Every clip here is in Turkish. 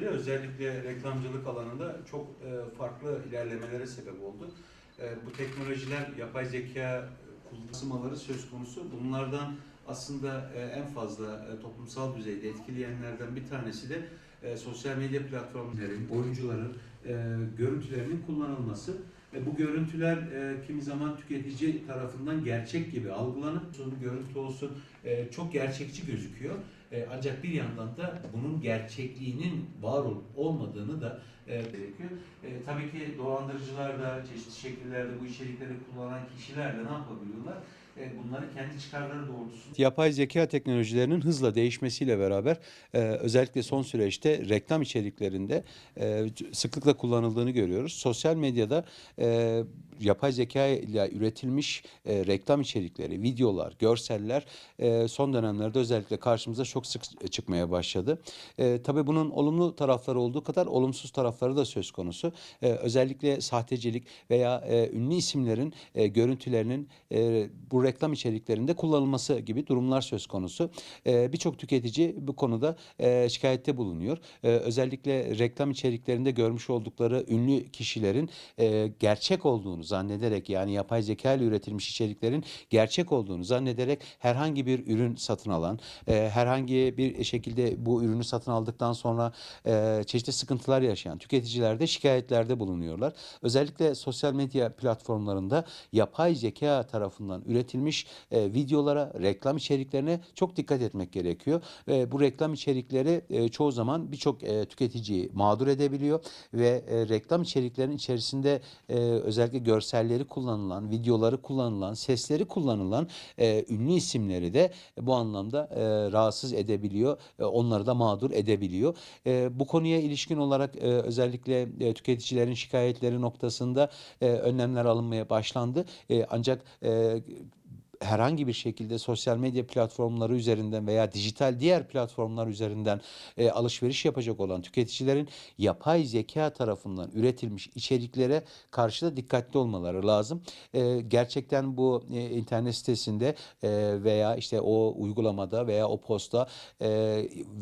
teknolojileri özellikle reklamcılık alanında çok e, farklı ilerlemelere sebep oldu. E, bu teknolojiler yapay zeka kullanılmaları söz konusu. Bunlardan aslında e, en fazla e, toplumsal düzeyde etkileyenlerden bir tanesi de e, sosyal medya platformlarının, oyuncuların e, görüntülerinin kullanılması. E, bu görüntüler e, kimi zaman tüketici tarafından gerçek gibi algılanıp, görüntü olsun e, çok gerçekçi gözüküyor. E, ancak bir yandan da bunun gerçekliğinin var olup olmadığını da e, gerekiyor. E, tabii ki dolandırıcılar da çeşitli şekillerde bu içerikleri kullanan kişiler de ne yapabiliyorlar? E, bunları kendi çıkarları doğrultusunda Yapay zeka teknolojilerinin hızla değişmesiyle beraber e, özellikle son süreçte reklam içeriklerinde e, sıklıkla kullanıldığını görüyoruz. Sosyal medyada e, yapay zeka ile üretilmiş e, reklam içerikleri, videolar, görseller e, son dönemlerde özellikle karşımıza çok sık çıkmaya başladı. E, tabii bunun olumlu tarafları olduğu kadar olumsuz tarafları da söz konusu. E, özellikle sahtecilik veya e, ünlü isimlerin e, görüntülerinin e, bu reklam içeriklerinde kullanılması gibi durumlar söz konusu. E, Birçok tüketici bu konuda e, şikayette bulunuyor. E, özellikle reklam içeriklerinde görmüş oldukları ünlü kişilerin e, gerçek olduğunu zannederek yani yapay zeka ile üretilmiş içeriklerin gerçek olduğunu zannederek herhangi bir ürün satın alan, e, herhangi bir şekilde bu ürünü satın aldıktan sonra e, çeşitli sıkıntılar yaşayan tüketiciler de şikayetlerde bulunuyorlar. Özellikle sosyal medya platformlarında yapay zeka tarafından üretilmiş e, videolara, reklam içeriklerine çok dikkat etmek gerekiyor. E, bu reklam içerikleri e, çoğu zaman birçok e, tüketiciyi mağdur edebiliyor ve e, reklam içeriklerinin içerisinde e, özellikle görselleri kullanılan, videoları kullanılan, sesleri kullanılan e, ünlü isimleri de bu anlamda e, rahatsız edebiliyor, e, onları da mağdur edebiliyor. E, bu konuya ilişkin olarak e, özellikle tüketicilerin şikayetleri noktasında önlemler alınmaya başlandı. Ancak herhangi bir şekilde sosyal medya platformları üzerinden veya dijital diğer platformlar üzerinden e, alışveriş yapacak olan tüketicilerin yapay zeka tarafından üretilmiş içeriklere karşı da dikkatli olmaları lazım. E, gerçekten bu e, internet sitesinde e, veya işte o uygulamada veya o posta e,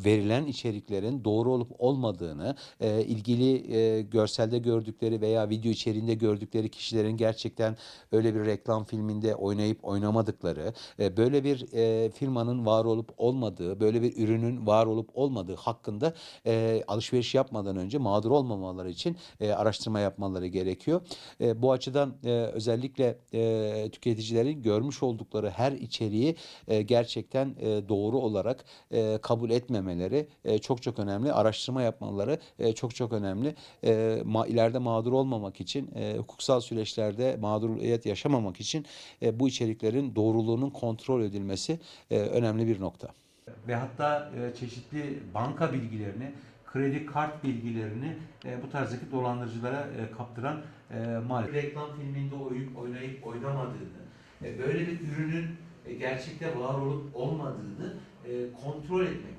verilen içeriklerin doğru olup olmadığını, e, ilgili e, görselde gördükleri veya video içeriğinde gördükleri kişilerin gerçekten öyle bir reklam filminde oynayıp oynamadıkları, e, böyle bir e, firmanın var olup olmadığı, böyle bir ürünün var olup olmadığı hakkında e, alışveriş yapmadan önce mağdur olmamaları için araştırma yapmaları gerekiyor. Bu açıdan özellikle tüketicilerin görmüş oldukları her içeriği gerçekten doğru olarak kabul etmemeleri çok çok önemli. Araştırma yapmaları çok çok önemli. E, mağdur olmamak için, hukuksal süreçlerde mağduriyet yaşamamak için bu içeriklerin doğruluğunun kontrol edilmesi e, önemli bir nokta. ve hatta e, çeşitli banka bilgilerini, kredi kart bilgilerini e, bu tarzdaki dolandırıcılara e, kaptıran e, maalesef reklam filminde oyun oynayıp oynamadığını, e, böyle bir ürünün e, gerçekte var olup olmadığını e, kontrol etmek